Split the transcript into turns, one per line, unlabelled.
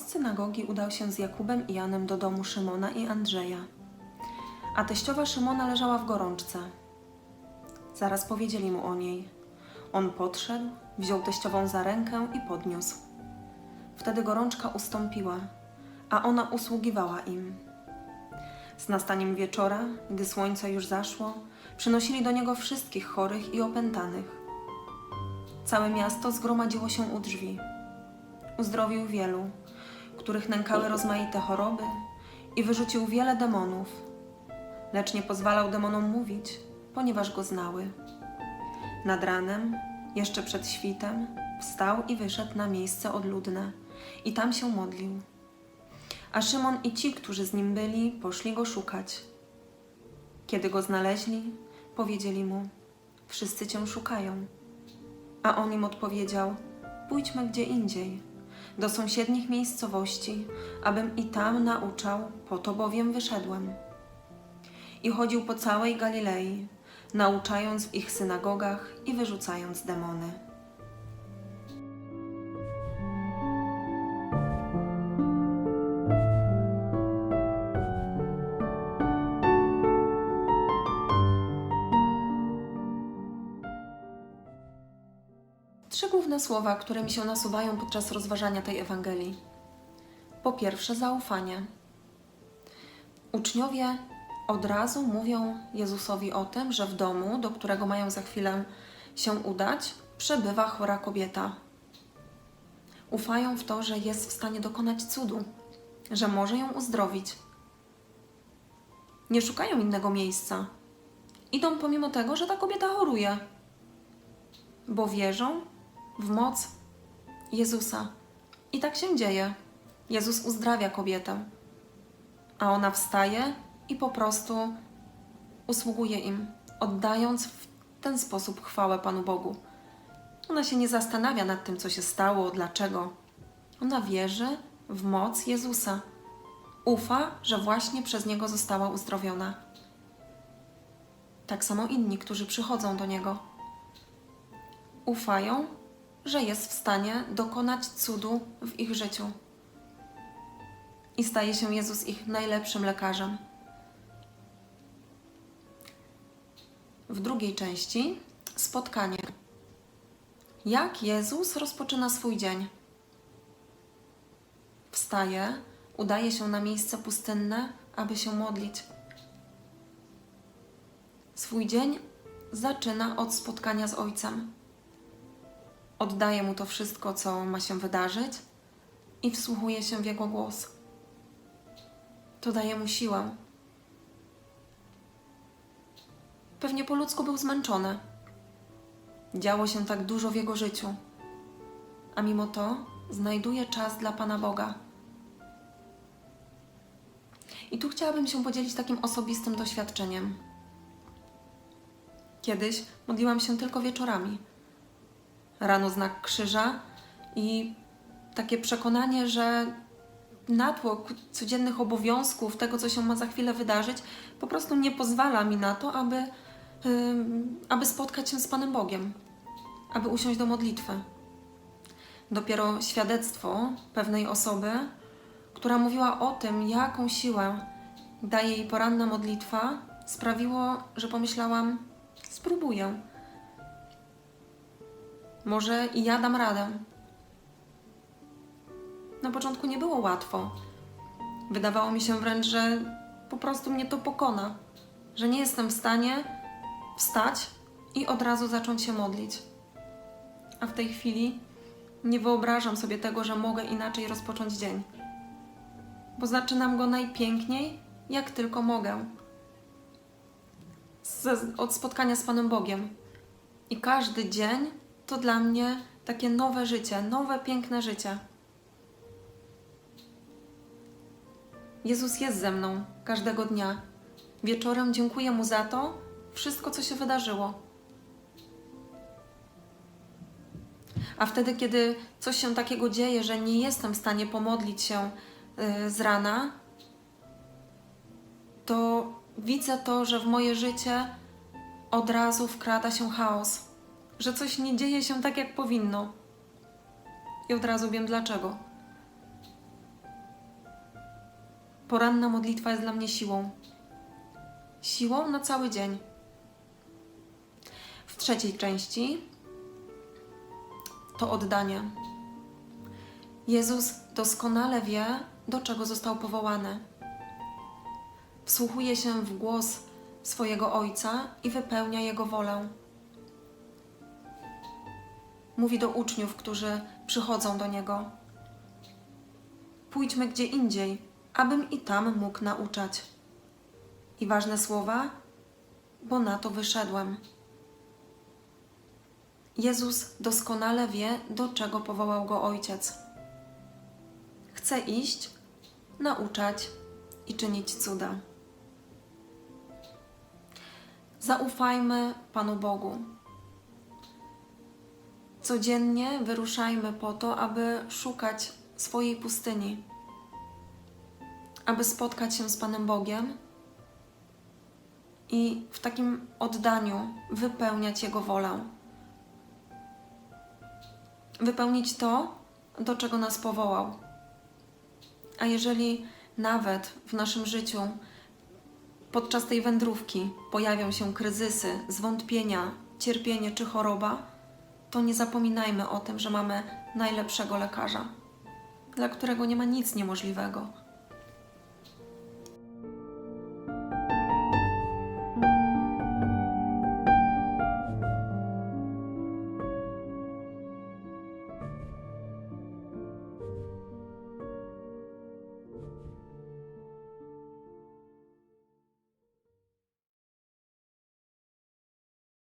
synagogi udał się z Jakubem i Janem do domu Szymona i Andrzeja. A teściowa Szymona leżała w gorączce. Zaraz powiedzieli mu o niej. On podszedł, wziął teściową za rękę i podniósł. Wtedy gorączka ustąpiła, a ona usługiwała im. Z nastaniem wieczora, gdy słońce już zaszło, przynosili do niego wszystkich chorych i opętanych. Całe miasto zgromadziło się u drzwi. Uzdrowił wielu, których nękały rozmaite choroby i wyrzucił wiele demonów, lecz nie pozwalał demonom mówić, ponieważ go znały. Nad ranem, jeszcze przed świtem, wstał i wyszedł na miejsce odludne i tam się modlił. A Szymon i ci, którzy z nim byli, poszli go szukać. Kiedy go znaleźli, powiedzieli mu: Wszyscy cię szukają. A on im odpowiedział: Pójdźmy gdzie indziej, do sąsiednich miejscowości, abym i tam nauczał, po to bowiem wyszedłem. I chodził po całej Galilei, nauczając w ich synagogach i wyrzucając demony. Trzy główne słowa, które mi się nasuwają podczas rozważania tej Ewangelii. Po pierwsze, zaufanie. Uczniowie od razu mówią Jezusowi o tym, że w domu, do którego mają za chwilę się udać, przebywa chora kobieta. Ufają w to, że jest w stanie dokonać cudu, że może ją uzdrowić. Nie szukają innego miejsca. Idą pomimo tego, że ta kobieta choruje, bo wierzą w moc Jezusa. I tak się dzieje. Jezus uzdrawia kobietę, a ona wstaje i po prostu usługuje im, oddając w ten sposób chwałę Panu Bogu. Ona się nie zastanawia nad tym, co się stało, dlaczego. Ona wierzy w moc Jezusa. Ufa, że właśnie przez Niego została uzdrowiona. Tak samo inni, którzy przychodzą do Niego. Ufają, że jest w stanie dokonać cudu w ich życiu. I staje się Jezus ich najlepszym lekarzem. W drugiej części spotkanie. Jak Jezus rozpoczyna swój dzień? Wstaje, udaje się na miejsce pustynne, aby się modlić. Swój dzień zaczyna od spotkania z Ojcem. Oddaje mu to wszystko, co ma się wydarzyć i wsłuchuje się w jego głos. To daje mu siłę. Pewnie po ludzku był zmęczony. Działo się tak dużo w jego życiu, a mimo to znajduje czas dla Pana Boga. I tu chciałabym się podzielić takim osobistym doświadczeniem. Kiedyś modliłam się tylko wieczorami rano znak krzyża i takie przekonanie, że natłok codziennych obowiązków, tego, co się ma za chwilę wydarzyć, po prostu nie pozwala mi na to, aby, aby spotkać się z Panem Bogiem, aby usiąść do modlitwy. Dopiero świadectwo pewnej osoby, która mówiła o tym, jaką siłę daje jej poranna modlitwa, sprawiło, że pomyślałam, spróbuję może i ja dam radę. Na początku nie było łatwo. Wydawało mi się wręcz, że po prostu mnie to pokona, że nie jestem w stanie wstać i od razu zacząć się modlić. A w tej chwili nie wyobrażam sobie tego, że mogę inaczej rozpocząć dzień, bo zaczynam go najpiękniej, jak tylko mogę. Z, od spotkania z Panem Bogiem. I każdy dzień to dla mnie takie nowe życie, nowe, piękne życie. Jezus jest ze mną każdego dnia. Wieczorem dziękuję Mu za to wszystko, co się wydarzyło. A wtedy, kiedy coś się takiego dzieje, że nie jestem w stanie pomodlić się yy, z rana, to widzę to, że w moje życie od razu wkrada się chaos że coś nie dzieje się tak, jak powinno. I od razu wiem dlaczego. Poranna modlitwa jest dla mnie siłą. Siłą na cały dzień. W trzeciej części to oddanie. Jezus doskonale wie, do czego został powołany. Wsłuchuje się w głos swojego Ojca i wypełnia Jego wolę. Mówi do uczniów, którzy przychodzą do Niego. Pójdźmy gdzie indziej, abym i tam mógł nauczać. I ważne słowa, bo na to wyszedłem. Jezus doskonale wie, do czego powołał go Ojciec. Chce iść, nauczać i czynić cuda. Zaufajmy Panu Bogu. Codziennie wyruszajmy po to, aby szukać swojej pustyni, aby spotkać się z Panem Bogiem i w takim oddaniu wypełniać Jego wolę. Wypełnić to, do czego nas powołał. A jeżeli nawet w naszym życiu podczas tej wędrówki pojawią się kryzysy, zwątpienia, cierpienie czy choroba, to nie zapominajmy o tym, że mamy najlepszego lekarza, dla którego nie ma nic niemożliwego